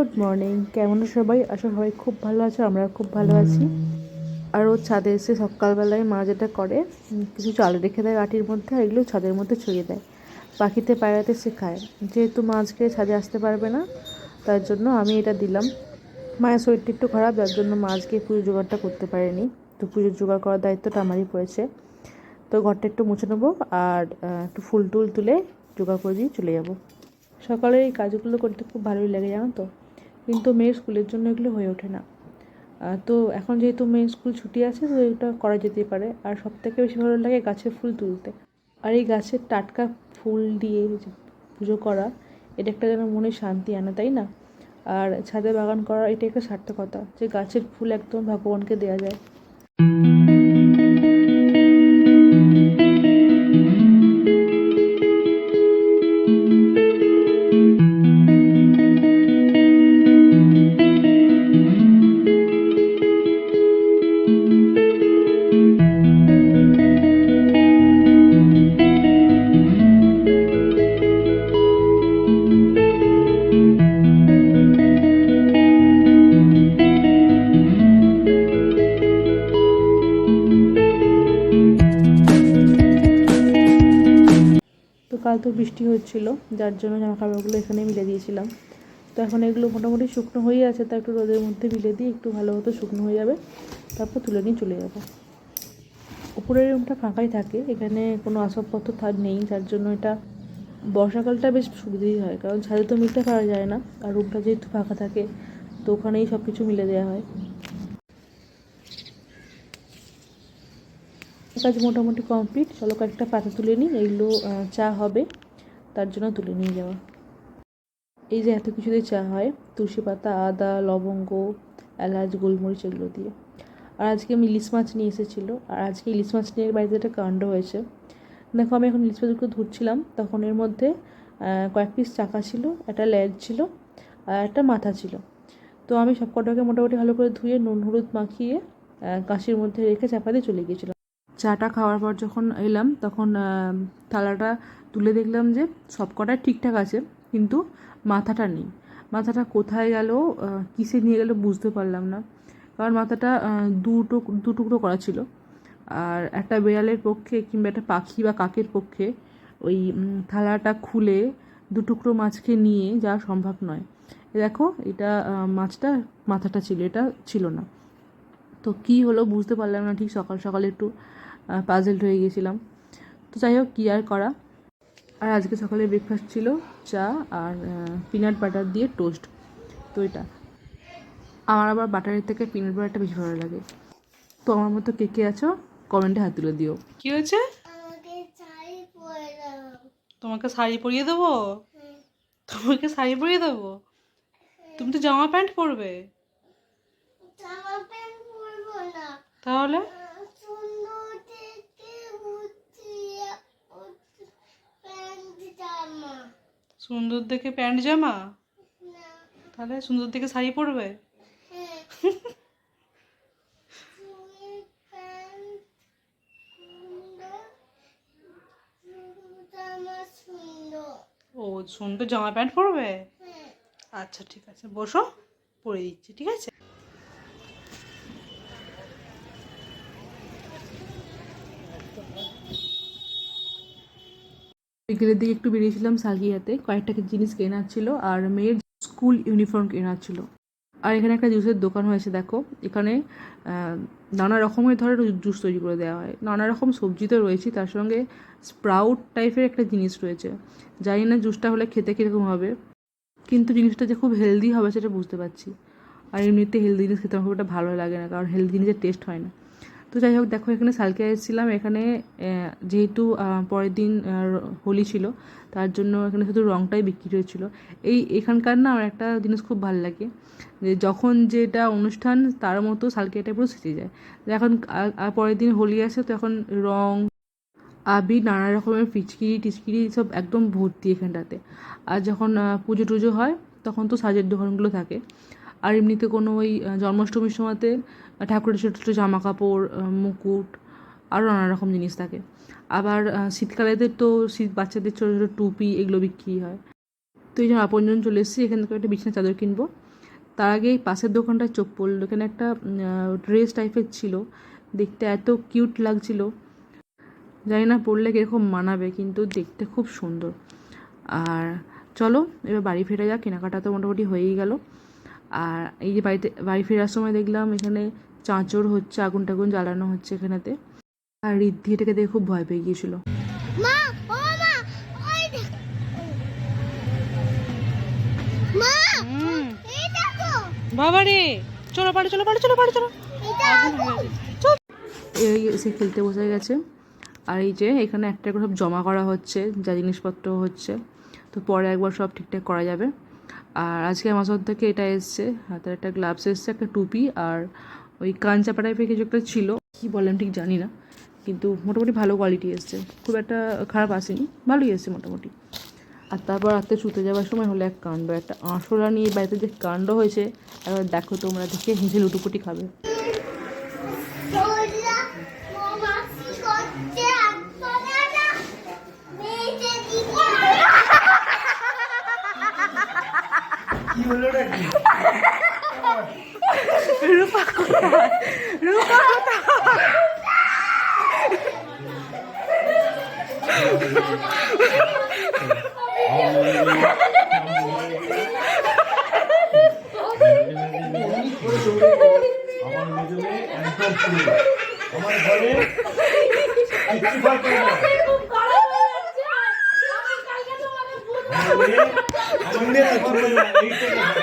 Good morning কেমন সবাই? আশা সবাই খুব ভালো আছো আমরা খুব ভালো আছি। আর ও ছাদে এসে সকালবেলায় মা যেটা করে কিছু চাল রেখে দেয় আটির মধ্যে আর এগুলো ছাদের মধ্যে ছড়িয়ে দেয়। পাখিতে পায়রাতে সে খায় যেহেতু মা আজকে ছাদে আসতে পারবে না, তার জন্য আমি এটা দিলাম। মায়ের শরীরটা একটু খারাপ, যার জন্য মা আজকে পুজো জোগাড়টা করতে পারেনি। তো পুজোর জোগাড় করার দায়িত্বটা আমারই পড়েছে। তো ঘরটা একটু মুছে নেব আর একটু ফুল টুল তুলে জোগাড় করে দিয়ে চলে যাব। সকালে এই কাজগুলো করতে খুব ভালোই লাগে, জানো তো? কিন্তু মেয়ের স্কুলের জন্য এগুলো হয়ে ওঠে না। তো এখন যেহেতু মেয়ের স্কুল ছুটি আছে, তো এটা করা যেতেই পারে। আর সব থেকে বেশি ভালো লাগে গাছের ফুল তুলতে। আর এই গাছের টাটকা ফুল দিয়ে পুজো করা, এটা একটা যেন মনে শান্তি আনে, তাই না? আর ছাদে বাগান করা, এটা একটা সার্থকতা যে গাছের ফুল একদম ভগবানকে দেওয়া যায়। কাল তো বৃষ্টি হচ্ছিল, যার জন্য জামা কাপড়গুলো এখানে মিলে দিয়েছিলাম। তো এখন এগুলো মোটামুটি শুকনো হয়ে আছে, তা একটু রোদের মধ্যে মিলে দিয়ে একটু ভালো মতো শুকনো হয়ে যাবে, তারপর তুলে নিয়ে চলে যাব। উপরের রুমটা ফাঁকাই থাকে, এখানে কোনো আসবাবপত্র থাক নেই, যার জন্য এটা বর্ষাকালটা বেশ সুবিধেই হয়, কারণ ছাদে তো মিলতে পারা যায় না, আর রুমটা যেহেতু ফাঁকা থাকে, তো ওখানেই সব কিছু মিলে দেওয়া হয়। কাজ মোটামুটি কমপ্লিট। চলো কয়েকটা পাতা তুলে নিই, এইগুলো চা হবে, তার জন্য তুলে নিয়ে যাওয়া। এই যে এত কিছু দিয়ে চা হয়, তুলসী পাতা, আদা, লবঙ্গ, এলাচ, গোলমরিচ, এগুলো দিয়ে। আর আজকে আমি ইলিশ মাছ নিয়ে এসেছিল, আর আজকে ইলিশ মাছ নিয়ে বাড়িতে একটা কাণ্ড হয়েছে। দেখো, আমি এখন ইলিশ মাছগুলো ধুচ্ছিলাম তখন এর মধ্যে কয়েক পিস চাকা ছিল, একটা লেজ ছিল, আর একটা মাথা ছিল। তো আমি সব কটাকে মোটামুটি ভালো করে ধুয়ে, নুন, হলুদ মাখিয়ে কাশির মধ্যে রেখে চাপা দিয়ে চলে গিয়েছিলাম। চাটা খাওয়ার পর যখন এলাম, তখন থালাটা তুলে দেখলাম যে সব কটা ঠিকঠাক আছে, কিন্তু মাথাটা নেই। মাথাটা কোথায় গেল কিসে নিয়ে গেল বুঝতে পারলাম না। কারণ মাথাটা দুটো দু টুকরো করা ছিল। আর একটা বেড়ালের পক্ষে কিংবা একটা পাখি বা কাকের পক্ষে ওই থালাটা খুলে দু টুকরো মাছকে নিয়ে যাওয়া সম্ভব নয়। দেখো, এটা মাছটা মাথাটা ছিল, এটা ছিল না। তো কী হলো বুঝতে পারলাম না, ঠিক সকাল সকালে একটু পাজেলড হয়ে গিয়েছিলাম তো যাই হোক কী আর করা? আর আজকে সকালে ব্রেকফাস্ট ছিল চা আর পিনাট বাটার দিয়ে টোস্ট তো এটা। আমার আবার বাটারের থেকে পিনাট বাটারটা বেশি ভালো লাগে। তো আমার মতো কে কে আছো কমেন্টে হাত তুলে দিও। কি হয়েছে? আমাকে শাড়ি পরে দাও। তোমাকে শাড়ি পরিয়ে দেবো? তোমাকে শাড়ি পরিয়ে দেবো? তুমি তো জামা প্যান্ট পরবে। জামা প্যান্ট পরবো না। তাহলে আহ, সুন্দর থেকে উঠিয়ে প্যান্ট জামা সুন্দর দেখে প্যান্ট জামা? তাহলে সুন্দর দেখে শাড়ি পরবে? হ্যাঁ। ও সুন্দর জামা প্যান্ট পরবে? হ্যাঁ। আচ্ছা ঠিক আছে। বসো পরে দিচ্ছি ঠিক আছে? বিকেলের দিকে একটু বেরিয়েছিলাম সালগিয়াতে কয়েকটা জিনিস কেনার ছিল আর মেয়ের স্কুল ইউনিফর্ম কেনার ছিল। আর এখানে একটা জুসের দোকান হয়েছে, দেখো। এখানে নানা রকমের ধরনের জুস তৈরি করে দেওয়া হয়। নানা রকম সবজি তো রয়েছে, তার সঙ্গে স্প্রাউট টাইপের একটা জিনিস রয়েছে। জানি না জুসটা হলে খেতে কীরকম হবে, কিন্তু জিনিসটা যে খুব হেলদি হবে সেটা বুঝতে পারছি। আর এমনিতে হেলদি জিনিস খেতে আমার খুব একটা ভালো লাগে না, কারণ হেলদি জিনিসের টেস্ট হয় না। তো যাই হোক, দেখো এখানে সালকে এসেছিলাম। এখানে যেহেতু পরের দিন হোলি ছিল, তার জন্য এখানে শুধু রঙটাই বিক্রি হয়েছিল। এই এখানকার না আমার একটা জিনিস খুব ভালো লাগে, যে যখন যেটা অনুষ্ঠান, তার মতো সালকিয়াটা পুরো সেজে যায়। এখন পরের দিন হোলি আসে, তো এখন রং আবির নানা রকমের পিচকিরি টিচকিরি সব একদম ভর্তি এখানটাতে। আর যখন পুজো টুজো হয়, তখন তো সাজের দোকানগুলো থাকে। আর এমনিতে কোনো ওই জন্মাষ্টমীর সময়তে ঠাকুরের ছোটো ছোটো জামা কাপড় মুকুট আরও নানা রকম জিনিস থাকে। আবার শীতকালেদের তো শীত, বাচ্চাদের ছোটো ছোটো টুপি এগুলো বিক্রি হয়। তো এই জন্য আপনজন চলে এসেছি, এখান থেকে একটা বিছানা চাদর কিনবো। তার আগে এই পাশের দোকানটায় চোখ পড়ল। এখানে একটা ড্রেস টাইপের ছিল। দেখতে এত কিউট লাগছিল। জানি না পরলে কীরকম মানাবে, কিন্তু দেখতে খুব সুন্দর। আর চলো, এবার বাড়ি ফেরা যাক। কেনাকাটা তো মোটামুটি হয়েই গেল। আর এই যে বাড়িতে বাড়ি ফেরার সময় দেখলাম এখানে চাঁচর হচ্ছে আগুন টাগুন জ্বালানো হচ্ছে এখানেতে। আর রিদ্ধি এটাকে দেখে খুব ভয় পেয়ে গিয়েছিল। মা ও মা ওই দেখ। মা হুম। এই দেখো। বাবা রে চলো বাড়ি চলো বাড়ি চলো বাড়ি চলো। এসে খেলতে বসে গেছে। আর এই যে এখানে একটা করে সব জমা করা হচ্ছে যা জিনিসপত্র হচ্ছে। তো পরে একবার সব ঠিকঠাক করা যাবে। আর আজকে আমাজন থেকে এটা এসছে। হাতের একটা গ্লাভস এসছে, একটা টুপি আর ওই কাঞ্চাপা টাইপের কিছু একটা ছিল। কী বললাম ঠিক জানি না, কিন্তু মোটামুটি ভালো কোয়ালিটি এসছে। খুব একটা খারাপ আসেনি, ভালোই এসছে মোটামুটি। আর তারপর রাত্রে শুতে যাওয়ার সময় হলো এক কাণ্ড, একটা আঁশোলা নিয়ে বাড়িতে যে কাণ্ড হয়েছে এবার দেখো তোমরা দেখে হেসে লুটুপুটি খাবে সোজা ও মাসি করছে আসলে না মেয়েতে দিকে আমার মেজনে একদম পুরো আমার ঘরে কিচ্ছু পারতো না আমার মেয়ে আমার মেয়ে কথা